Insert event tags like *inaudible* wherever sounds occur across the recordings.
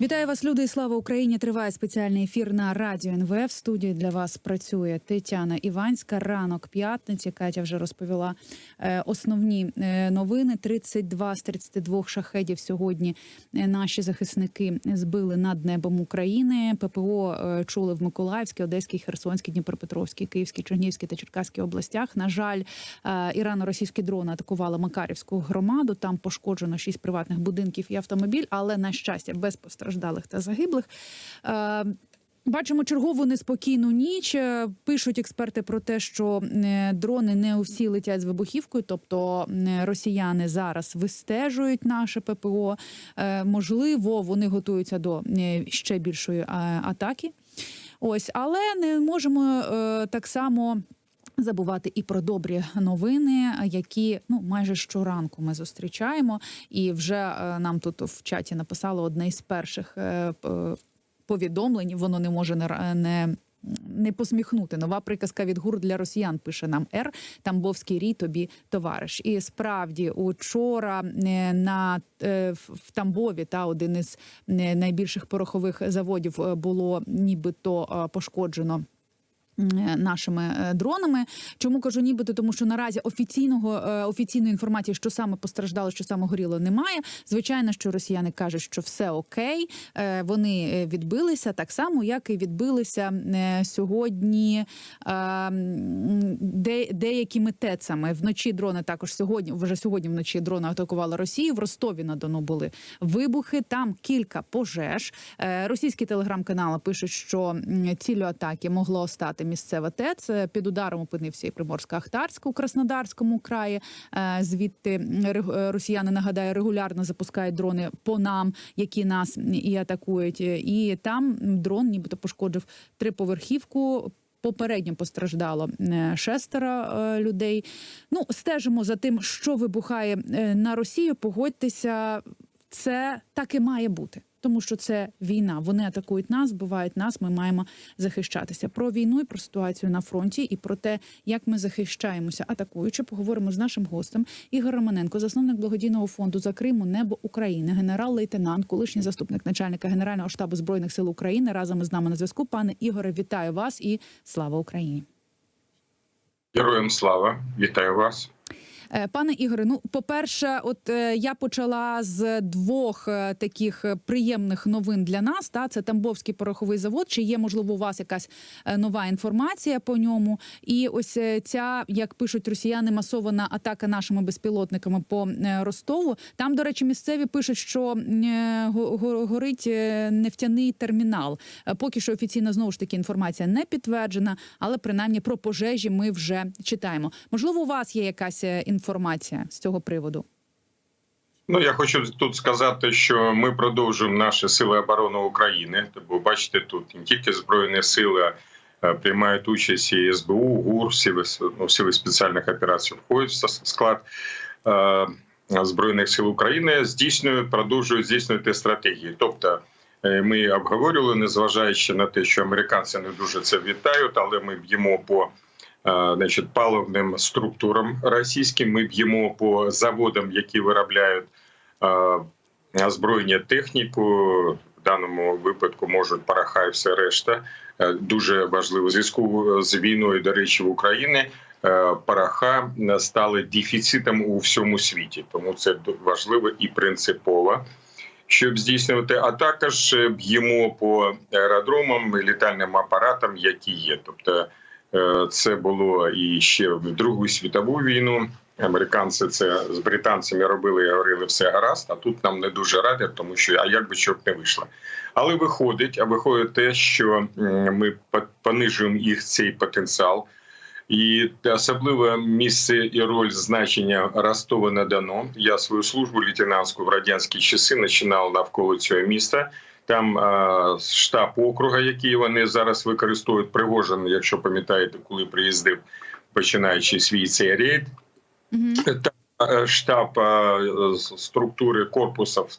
Вітаю вас, люди, і слава Україні! Триває спеціальний ефір на радіо НВ. В студії для вас працює Тетяна Іванська. Ранок п'ятниці. Катя вже розповіла е, основні е, новини. 32 з 32 шахедів сьогодні е, наші захисники збили над небом України. ППО чули в Миколаївській, Одеській, Херсонській, Дніпропетровській, Київській, Чернігівській та Черкаській областях. На жаль, ірано-російські дрони атакували Макарівську громаду. Там пошкоджено шість приватних будинків і автомобіль, але на щастя, без постраждалих та загиблих. Е, Бачимо чергову неспокійну ніч. Е, Пишуть експерти про те, що е, дрони не усі летять з вибухівкою, тобто росіяни зараз вистежують наше ППО. Можливо, вони готуються до ще більшої атаки. Ось, але не можемо так само. Забувати і про добрі новини, які ну майже щоранку ми зустрічаємо, і вже е, нам тут в чаті написало одне із перших е, повідомлень. Воно не може не не. Посміхнути нова приказка від гур для росіян. Пише нам Р. Тамбовський рій тобі товариш. І справді учора е, на в Тамбові та один із найбільших порохових заводів було нібито пошкоджено. Е, Нашими е, дронами, чому кажу нібито, тому що наразі офіційного е, офіційної інформації, що саме постраждало, що саме горіло, немає. Звичайно, що росіяни кажуть, що все окей, вони відбилися так само, як і відбилися сьогодні де, деякими тецами. Вночі дрони також сьогодні. Вже сьогодні вночі дрони атакували Росію. В Ростові на Дону були вибухи. Там кілька пожеж. Російські телеграм-канали пишуть, що м, ціллю атаки могло стати місцева ТЕЦ. Під ударом опинився і Приморська-Ахтарська у Краснодарському краї. Е, Звідти е, росіяни нагадаю регулярно запускають дрони по нам, які нас і атакують. І там дрон, нібито пошкодив триповерхівку. Попередньо постраждало е, шестеро людей. Ну, стежимо за тим, що вибухає на Росію. Погодьтеся, це так і має бути, тому що це війна. Вони атакують нас, вбивають нас. Ми маємо захищатися. Про війну і про ситуацію на фронті, і про те, як ми захищаємося, атакуючи, поговоримо з нашим гостем Ігор Романенко, засновник благодійного фонду за Криму Небо України, генерал-лейтенант, колишній заступник начальника Генерального штабу збройних сил України. Разом із нами на зв'язку. Пане Ігоре, вітаю вас і слава Україні. Героям слава, вітаю вас. Е, Пане Ігоре, ну по-перше, от е, я почала з двох е, таких приємних новин для нас. Та це Тамбовський пороховий завод. Чи є можливо у вас якась нова інформація по ньому? І ось ця, як пишуть росіяни, масована атака нашими безпілотниками по Ростову. Там, до речі, місцеві пишуть, що го- го- горить нефтяний термінал. Поки що офіційно знову ж таки інформація не підтверджена, але принаймні про пожежі ми вже читаємо. Можливо, у вас є якась е, інформація з цього приводу? Ну я хочу тут сказати, що ми продовжуємо наші сили оборони України. Бо бачите, тут не тільки збройні сили приймають участь і СБУ, ГУР, сили ну, сили спеціальних операцій входять в склад е, збройних сил України. Здійснюють, продовжують здійснювати стратегії. Тобто е, ми обговорювали, незважаючи на те, що американці не дуже це вітають, але ми б'ємо по е, значить, паливним структурам російським. Ми б'ємо по заводам, які виробляють озброєння техніку. В даному випадку можуть Парахай, все решта. Е, Дуже важливо зв'язку з війною, до речі, в Україні. е, Параха стали дефіцитом у всьому світі, тому це важливо і принципово. Щоб здійснювати, а також е, б'ємо по аеродромам і літальним апаратам, які є. Тобто це було і ще в Другу світову війну. Американці це з британцями робили і говорили все гаразд. А тут нам не дуже радять, тому що а як би чорт не вийшло. Але виходить, а виходить те, що ми понижуємо їх цей потенціал. І особливе місце і роль значення Ростова на Дону. Я свою службу лейтенантську в радянські часи починав навколо цього міста. Там е, штаб округа, який вони зараз використовують, Пригожин, якщо пам'ятаєте, коли приїздив, починаючи свій цей рейд, та е, штаб е, з структури корпуса в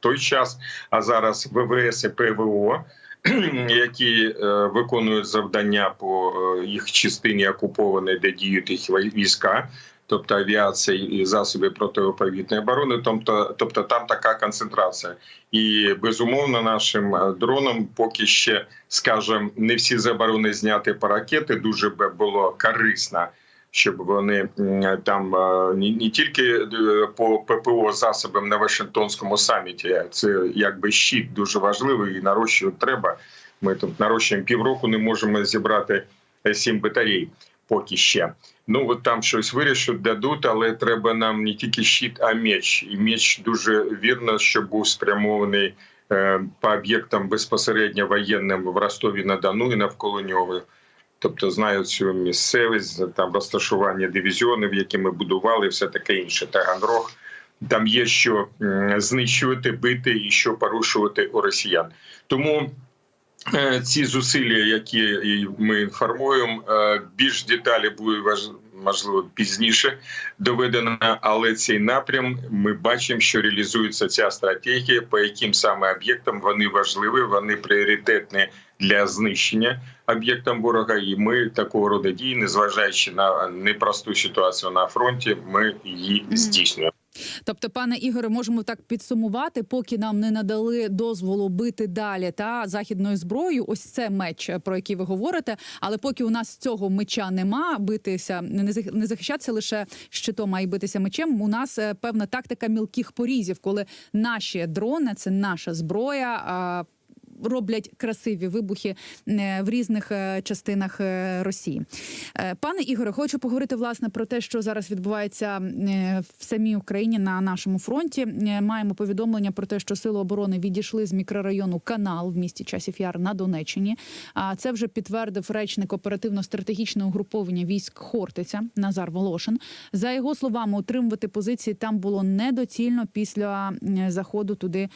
той час, а зараз ВВС і ПВО, *clears throat* які е, виконують завдання по е, їх частині окупованій, де діють їх війська. Тобто авіація і засоби протиповітряної оборони. Тобто, тобто там така концентрація. І безумовно, нашим е, дронам поки ще скажем, не всі заборони зняти по ракети. Дуже би було корисно. Щоб вони там е, не, тільки е, по ППО засобам на Вашингтонському саміті, це якби щит дуже важливий і нарощувати треба. Ми тут нарощуємо півроку, не можемо зібрати сім батарей поки ще. Ну от там щось вирішать, дадуть, але треба нам не тільки щит, а меч. І меч дуже вірно, щоб був спрямований е, по об'єктам безпосередньо воєнним в Ростові на Дону і навколо нього. Тобто знають цю місцевість, там розташування дивізіонів, які ми будували, все таке інше. Таганрог. Там є що знищувати, бити і що порушувати у росіян. Тому ці зусилля, які ми інформуємо, е, більш деталі буде можливо пізніше доведено, але цей напрям ми бачимо, що реалізується ця стратегія, по яким саме об'єктам вони важливі, вони пріоритетні для знищення об'єктам ворога. І ми такого роду дії, незважаючи на непросту ситуацію на фронті, ми її здійснюємо. Тобто, пане Ігоре, можемо так підсумувати, поки нам не надали дозволу бити далі та західною зброєю. Ось це меч, про який ви говорите. Але поки у нас цього меча нема, битися не зах- захищатися лише щитом, а й битися мечем. У нас е, певна тактика мілких порізів, коли наші дрони це наша зброя. Роблять красиві вибухи е, в різних е, частинах е, Росії. Пане Ігоре, хочу поговорити власне про те, що зараз відбувається в самій Україні на нашому фронті. Маємо повідомлення про те, що сили оборони відійшли з мікрорайону Канал в місті Часів Яр на Донеччині. А це вже підтвердив речник оперативно-стратегічного угруповання військ Хортиця Назар Волошин. За його словами, утримувати позиції там було недоцільно після заходу туди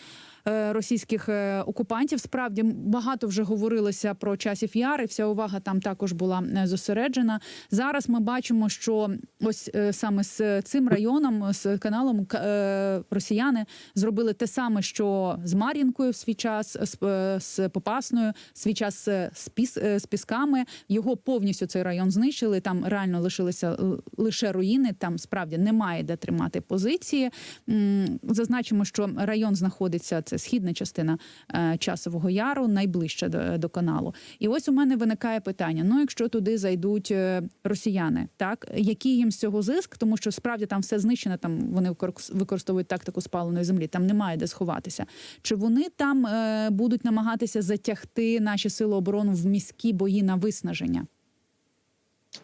російських е, окупантів. Справді багато вже говорилося про часів яр, і вся увага там також була е, зосереджена. Зараз ми бачимо, що ось е, саме з цим районом, з каналом е, росіяни зробили те саме, що з Мар'їнкою в свій час, з, е, Попасною, в свій час е, з, піс, е, з пісками. Його повністю цей район знищили. Там реально лишилися лише руїни. Там справді немає де тримати позиції. Зазначимо, що район знаходиться це східна частина е, часового яру, найближче до, каналу. І ось у мене виникає питання: ну, якщо туди зайдуть е, росіяни, так який їм з цього зиск, тому що справді там все знищено. Там вони використовують тактику спаленої землі, там немає де сховатися. Чи вони там е, будуть намагатися затягти наші сили оборони в міські бої на виснаження?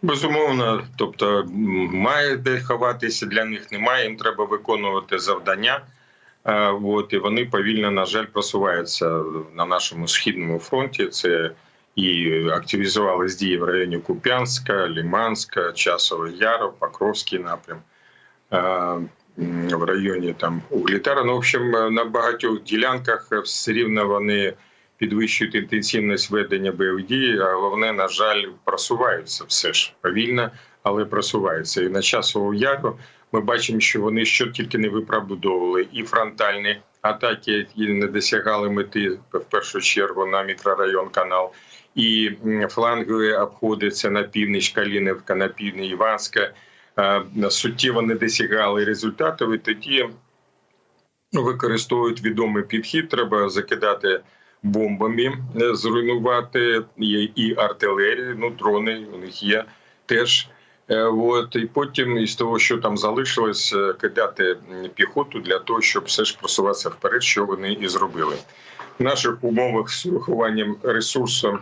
Безумовно, тобто має де ховатися для них немає. Їм треба виконувати завдання. Е, От і вони повільно, на жаль, просуваються на нашому східному фронті. Це і активізувались дії в районі Куп'янська, Ліманська, Часового Яру, Покровський напрям. Е, В районі там Углітара. Ну, в общем, на багатьох ділянках все рівно вони підвищують інтенсивність ведення бойових дій, а головне, на жаль, просуваються все ж повільно, але просуваються. І на часову яру ми бачимо, що вони що тільки не виправдовували, і фронтальні атаки, які не досягали мети в першу чергу на мікрорайон канал. І флангові обходяться на північ Калінівка, на півдні Іванська. Е, Суттєво не досягали результатів, і тоді ну, використовують відомий підхід. Треба закидати бомбами, е, зруйнувати і артилерію. Ну, дрони у них є теж. Е, От і потім із того, що там залишилось, е, кидати піхоту для того, щоб все ж просуватися вперед, що вони і зробили. В наших умовах з урахуванням ресурсу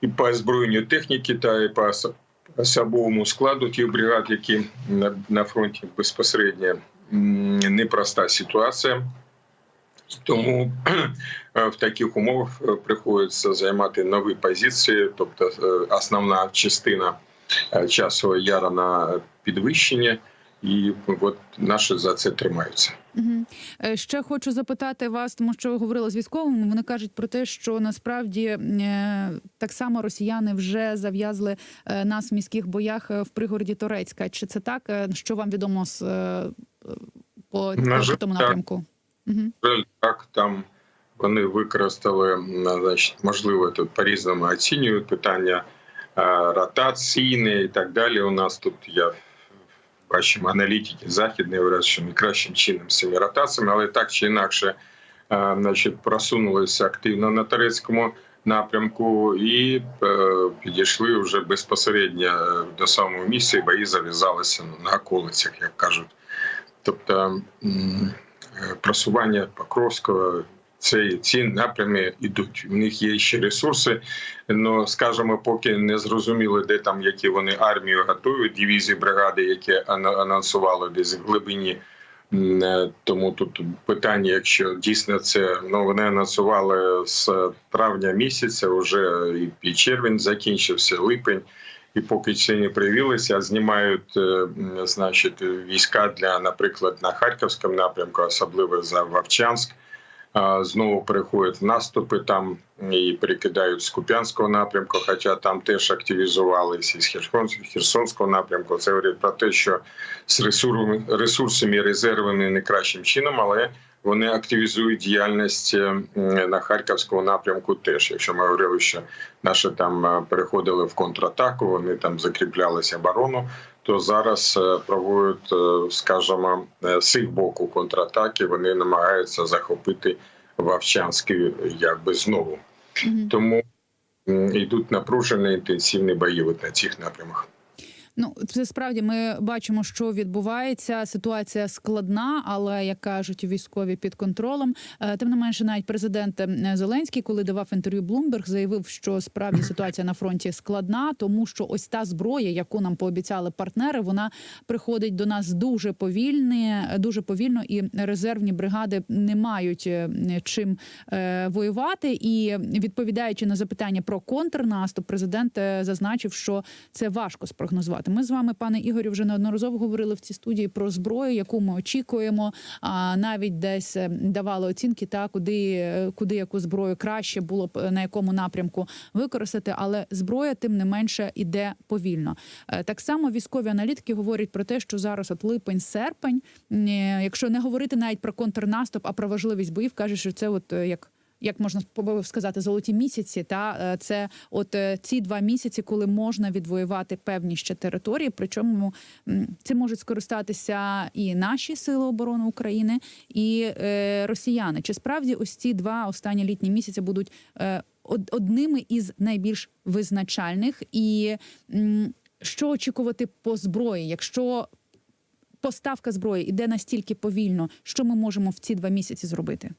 і по озброєнню техніки та і по особовому складу тих бригад, які на фронті безпосередньо непроста ситуація. Тому *clears throat* е, в таких умовах е, приходиться займати нові позиції, тобто е, основна частина часового яра на підвищення, і от наші за це тримаються. Угу. Ще хочу запитати вас, тому що ви говорили з військовими. Вони кажуть про те, що насправді так само росіяни вже зав'язли нас в міських боях в пригороді Торецька. Чи це так? Що вам відомо з по, по тому так. напрямку? Угу. так там вони використали значить, можливо, тут по різному оцінюють питання ротаційні і так далі. У нас тут я бачимо аналітики західні говорять, що не чином з цими ротаціями, але так чи інакше, значить, просунулися активно на турецькому напрямку і е, підійшли вже безпосередньо е, до самого місця, і бої зав'язалися ну, на околицях, як кажуть. Тобто просування Покровського. Це ці напрями йдуть. У них є ще ресурси. Ну скажімо, поки не зрозуміли, де там які вони армію готують, дивізії бригади, які анонсували десь в глибині. Е, Тому тут питання, якщо дійсно це ну вони анонсували з травня місяця, вже і червень закінчився, липень. І поки це не проявилося, знімають е, значить війська для, наприклад, на харківському напрямку, особливо за Вовчанськ. Знову переходять наступи там і перекидають з Куп'янського напрямку, хоча там теж активізувалися із Херсонського напрямку. Це говорить про те, що з ресурсами, резервами не кращим чином, але вони активізують діяльність е, на харківському напрямку. Теж, якщо ми говорили, що наші там е, переходили в контратаку, вони там закріплялися оборону. То зараз е, проводять, скажімо, з їх боку контратаки. Вони намагаються захопити Вовчанський якби знову. Тому йдуть напружені інтенсивні бої на цих напрямах. Ну, це справді ми бачимо, що відбувається. Ситуація складна, але як кажуть військові під контролем. Е, Тим не менше, навіть президент е, Зеленський, коли давав інтерв'ю Bloomberg, заявив, що справді *coughs* ситуація на фронті складна, тому що ось та зброя, яку нам пообіцяли партнери, вона приходить до нас дуже повільно, дуже повільно, і резервні бригади не мають е, чим воювати. І відповідаючи на запитання про контрнаступ, президент зазначив, що це важко спрогнозувати. Ми з вами, пане Ігорю, вже неодноразово говорили в цій студії про зброю, яку ми очікуємо. А навіть десь е, давали оцінки, та куди, е, куди яку зброю краще було б е, на якому напрямку використати. Але зброя, тим не менше, іде повільно. Е, Так само військові аналітики говорять про те, що зараз от липень, серпень, якщо не говорити навіть про контрнаступ, а про важливість боїв, кажуть, що це от як. Як можна сказати, золоті місяці, та е, це от е, ці два місяці, коли можна відвоювати певні ще території. Причому цим можуть скористатися і наші сили оборони України, і е, росіяни. Чи справді ось ці два останні літні місяці будуть одними із найбільш визначальних? І що очікувати по зброї, якщо поставка зброї іде настільки повільно, що ми можемо в ці два місяці зробити?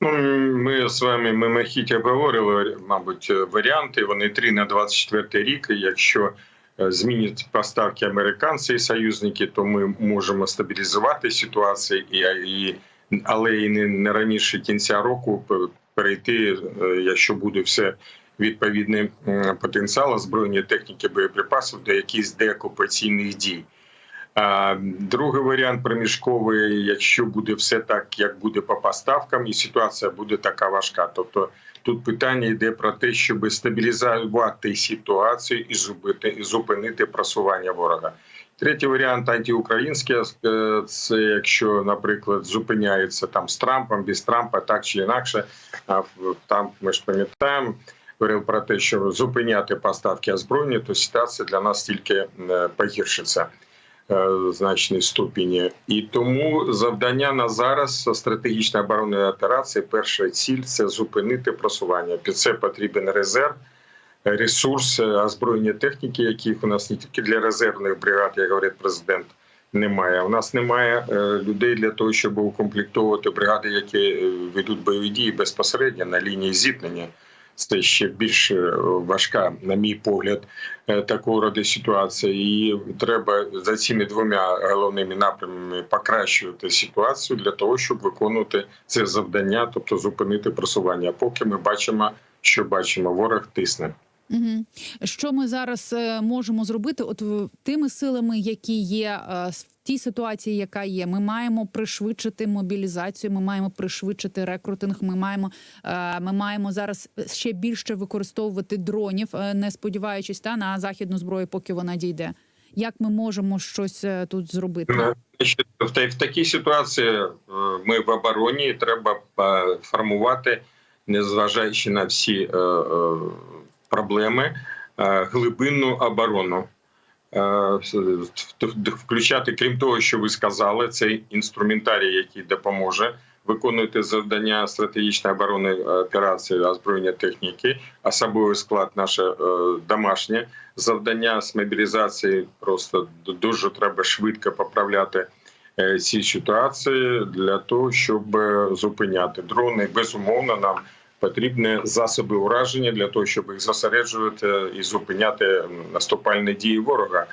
Ну, ми з вами мимохідь обговорили, мабуть, варіанти. Вони три на 24 рік. Якщо е, змінять поставки американці і союзники, то ми можемо стабілізувати ситуацію, і, і але і не, не раніше кінця року перейти, е, якщо буде все відповідний потенціал озброєння техніки боєприпасів до якихось деокупаційних дій. Другий варіант проміжковий, якщо буде все так, як буде по поставкам, і ситуація буде така важка. Тобто тут питання йде про те, щоб стабілізувати ситуацію і зупинити, і зупинити просування ворога. Третій варіант антиукраїнський, е, це якщо, наприклад, зупиняється там з Трампом, без Трампа, так чи інакше. А там ми ж пам'ятаємо. Говорив про те, що зупиняти поставки озброєння, то ситуація для нас тільки е, погіршиться е, значній ступені. І тому завдання на зараз стратегічної оборонної операції. Перша ціль це зупинити просування. Під це потрібен резерв, ресурс, е, озброєння техніки, яких у нас не тільки для резервних бригад, як говорить президент. Немає. У нас немає е, людей для того, щоб укомплектовувати бригади, які ведуть бойові дії безпосередньо на лінії зіткнення. Це ще більш е, важка, на мій погляд, е, такого роду ситуація. І треба за цими двома головними напрямами покращувати ситуацію для того, щоб виконувати це завдання, тобто зупинити просування. Поки ми бачимо, що бачимо, ворог тисне. Що ми зараз е, можемо зробити? От тими силами, які є тій ситуації, яка є, ми маємо пришвидшити мобілізацію. Ми маємо пришвидшити рекрутинг. Ми маємо е, ми маємо зараз ще більше використовувати дронів, е, не сподіваючись та на західну зброю, поки вона дійде. Як ми можемо щось е, тут зробити? Ну, в в такій ситуації ми в обороні треба формувати, незважаючи на всі проблеми, глибинну оборону. Е, Включати, крім того, що ви сказали, цей інструментарій, який допоможе виконувати завдання стратегічної оборони е, операції озброєння техніки, особовий склад, наше е, домашнє завдання з мобілізації. Просто дуже треба швидко поправляти ці ситуації для того, щоб зупиняти дрони. Безумовно, нам потрібні засоби ураження для того, щоб їх зосереджувати і зупиняти наступальні дії ворога.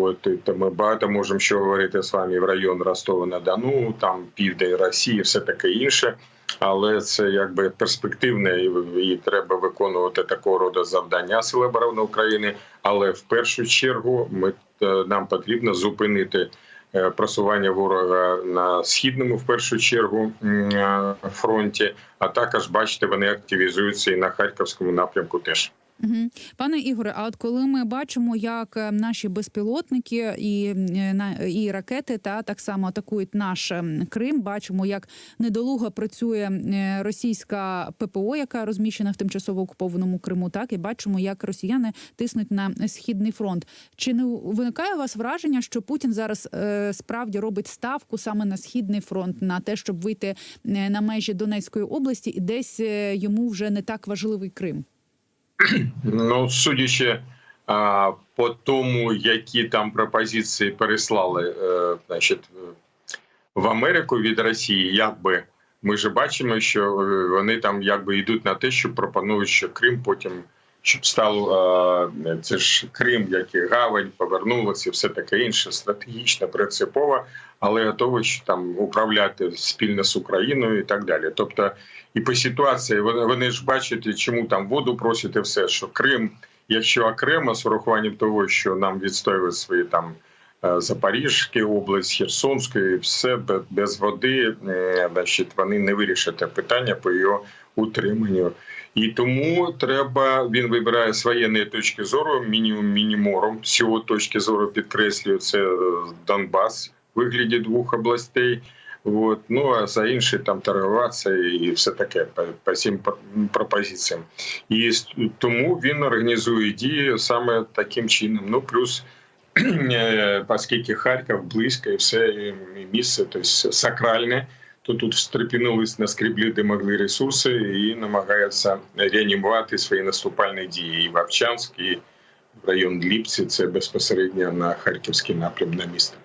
От, то ми багато можемо що говорити з вами в район Ростова на Дону, там південь Росії, все таке інше. Але це якби перспективне і, треба виконувати такого роду завдання Сили оборони України. Але в першу чергу ми е, нам потрібно зупинити просування ворога на східному, в першу чергу, е, фронті. А також бачите, вони активізуються і на харківському напрямку теж. Угу. Пане Ігоре, а от коли ми бачимо, як е, наші безпілотники і, е, і ракети та так само атакують наш ем, Крим, бачимо, як недолуго працює е, російська ППО, яка розміщена в тимчасово окупованому Криму, так і бачимо, як росіяни тиснуть на східний фронт. Чи не виникає у вас враження, що Путін зараз справді робить ставку саме на східний фронт, на те, щоб вийти на межі Донецької області, і десь йому вже не так важливий Крим? Ну, судячи а, по тому, які там пропозиції переслали е, значить, в Америку від Росії, якби ми ж бачимо, що е, вони там якби йдуть на те, що пропонують, що Крим потім щоб стало е, це ж Крим, як і гавань, повернулося, все таке інше, стратегічно, принципово, але готові там управляти спільно з Україною і так далі. Тобто, і по ситуації вони, вони ж бачать, чому там воду просять і все, що Крим, якщо окремо з урахуванням того, що нам відстоювати свої там. е, Запорізька область, Херсонська, і все без води, е, значить, вони не вирішать питання по його утриманню. І тому треба він вибирає з воєнної точки зору, мінімум мінімором. З точки зору підкреслюю, це е, Донбас вигляді двох областей. От. Ну а за інші там торгуватися і все таке по, по всім пропозиціям. І тому він організує дії саме таким чином. Ну плюс, *clears throat* е, оскільки Харків близько і все і місце, тобто сакральне то тут встрепенулись, наскребли, де могли ресурси, і намагаються реанімувати свої наступальні дії і в Овчанськ, і в район Ліпці. Це безпосередньо на харківський напрям на місто.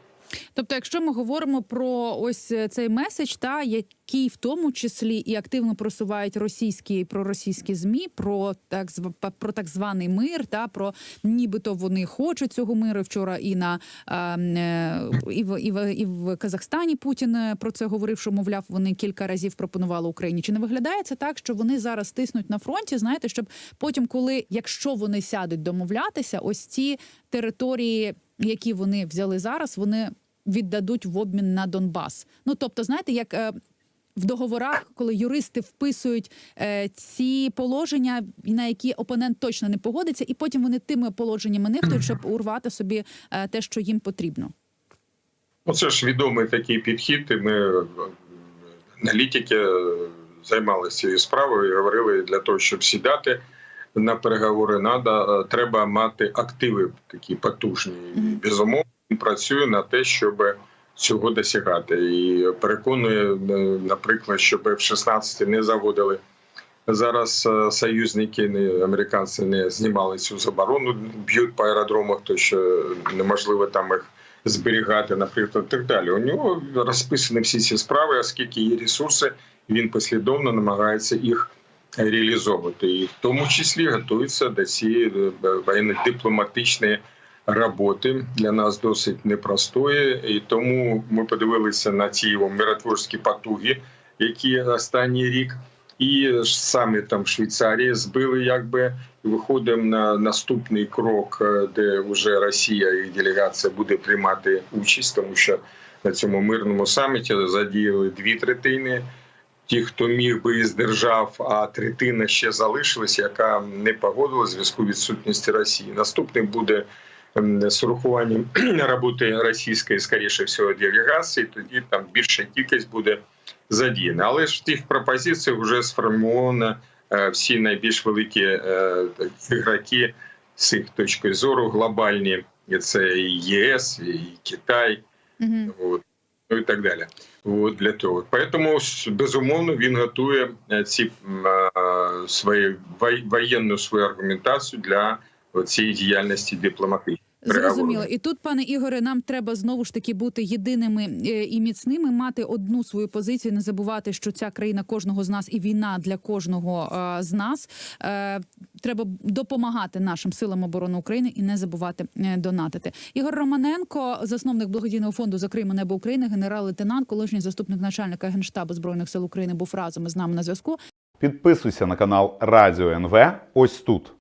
Тобто, якщо ми говоримо про ось е, цей меседж, та який в тому числі і активно просувають російські проросійські змі про так про так званий мир, та про нібито вони хочуть цього миру. Вчора і на е, і в і в і в Казахстані Путін е, про це говорив, що мовляв, вони кілька разів пропонували Україні. Чи не виглядає це так, що вони зараз тиснуть на фронті? Знаєте, щоб потім, коли якщо вони сядуть домовлятися, ось ці території, які вони взяли зараз, вони віддадуть в обмін на Донбас. Ну тобто, знаєте, як е, в договорах, коли юристи вписують е, ці положення, на які опонент точно не погодиться, і потім вони тими положеннями нехтують, щоб *clears throat* урвати собі е, те, що їм потрібно. Ну, це ж відомий такий підхід. і Ми е, аналітики е, займалися цією справою і говорили для того, щоб сідати на переговори, надо, е, треба мати активи такі потужні. Безумовно, працює на те, щоб цього досягати. І переконує, е, наприклад, щоб в 16 не заводили. Зараз е, союзники не американці не знімали цю заборону, б'ють по аеродромах, то що неможливо там їх зберігати, наприклад, так далі. У нього розписані всі ці справи, оскільки є ресурси, він послідовно намагається їх реалізовувати, і в тому числі готується до цієї е, воєнно-дипломатичної роботи для нас досить непростої, і тому ми подивилися на ці миротворські потуги, які останній рік. І саме там Швейцарії збили, якби виходимо на наступний крок, е, де вже Росія і делегація буде приймати участь, тому що на цьому мирному саміті задіяли дві третини. Ті, хто міг би із держав, а третина ще залишилась, яка не погодилась в зв'язку відсутності Росії. Наступний буде з урахуванням *clears throat* роботи російської, скоріше всього, делегації. Тоді там більша кількість буде задіяна. Але ж в тих пропозиціях вже сформовано е, всі найбільш великі е, ігроки з їх точки зору глобальні, це і ЄС, і Китай, Угу. от, ну і так далі. От для того. Тому ж, безумовно він готує е, ці вой- воєнну свою аргументацію для цієї діяльності дипломатичної. Зрозуміло. І тут, пане Ігоре, нам треба знову ж таки бути єдиними е, і міцними, мати одну свою позицію, не забувати, що ця країна кожного з нас і війна для кожного е, з нас. Е, Треба допомагати нашим силам оборони України і не забувати донатити. Ігор Романенко, засновник благодійного фонду «Закриємо небо України, генерал-лейтенант, колишній заступник начальника генштабу збройних сил України, був разом із нами на зв'язку. Підписуйся на канал Радіо НВ ось тут.